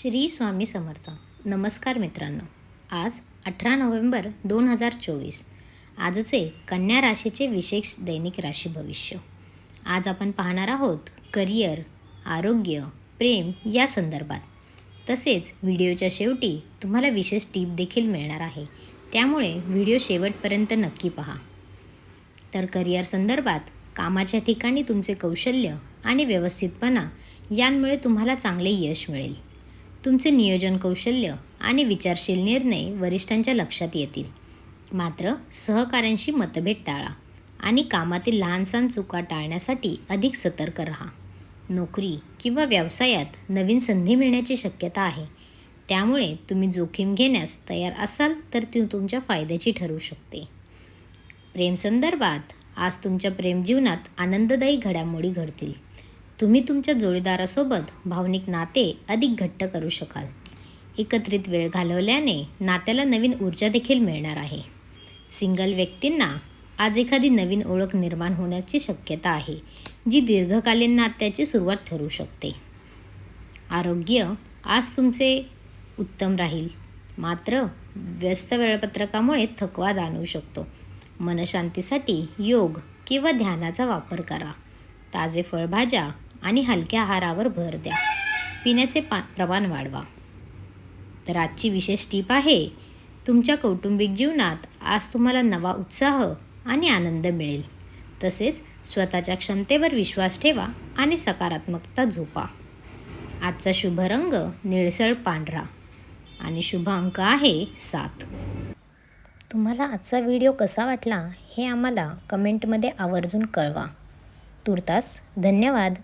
श्री स्वामी समर्थ. नमस्कार मित्रांनो. आज अठरा नोव्हेंबर दोन हजार चोवीस. आजचे कन्या राशीचे विशेष दैनिक राशी भविष्य. आज आपण पाहणार आहोत करिअर आरोग्य प्रेम या संदर्भात. तसेच व्हिडिओच्या शेवटी तुम्हाला विशेष टीप देखील मिळणार आहे. त्यामुळे व्हिडिओ शेवटपर्यंत नक्की पहा. तर करिअर संदर्भात कामाच्या ठिकाणी तुमचे कौशल्य आणि व्यवस्थितपणा यांमुळे तुम्हाला चांगले यश मिळेल. तुमचे नियोजन कौशल्य आणि विचारशील निर्णय वरिष्ठांच्या लक्षात येतील. मात्र सहकाऱ्यांशी मतभेद टाळा आणि कामातील लहानसहान चुका टाळण्यासाठी अधिक सतर्क राहा. नोकरी किंवा व्यवसायात नवीन संधी मिळण्याची शक्यता आहे. त्यामुळे तुम्ही जोखीम घेण्यास तयार असाल तर ती तुमच्या फायद्याची ठरू शकते. प्रेमसंदर्भात आज तुमच्या प्रेमजीवनात आनंददायी घडामोडी घडतील. तुम्ही तुमच्या जोडीदारासोबत भावनिक नाते अधिक घट्ट करू शकाल. एकत्रित वेळ घालवल्याने नात्याला नवीन ऊर्जा देखील मिळणार आहे. सिंगल व्यक्तींना आज एखादी नवीन ओळख निर्माण होण्याची शक्यता आहे जी दीर्घकालीन नात्याची सुरुवात ठरू शकते. आरोग्य आज तुमचे उत्तम राहील मात्र व्यस्त वेळापत्रकामुळे थकवा जाणवू शकतो. मनशांतीसाठी योग किंवा ध्यानाचा वापर करा. ताजे फळभाज्या आणि हलक्या आहारावर भर द्या. पिण्याचे पा प्रमाण वाढवा. तर आजची विशेष टीप आहे तुमच्या कौटुंबिक जीवनात आज तुम्हाला नवा उत्साह आणि आनंद मिळेल. तसेच स्वतःच्या क्षमतेवर विश्वास ठेवा आणि सकारात्मकता झोपा. आजचा शुभ रंग निळसळ पांढरा. आणि शुभ अंक आहे सात. तुम्हाला आजचा व्हिडिओ कसा वाटला हे आम्हाला कमेंटमध्ये आवर्जून कळवा. तुर्तास धन्यवाद.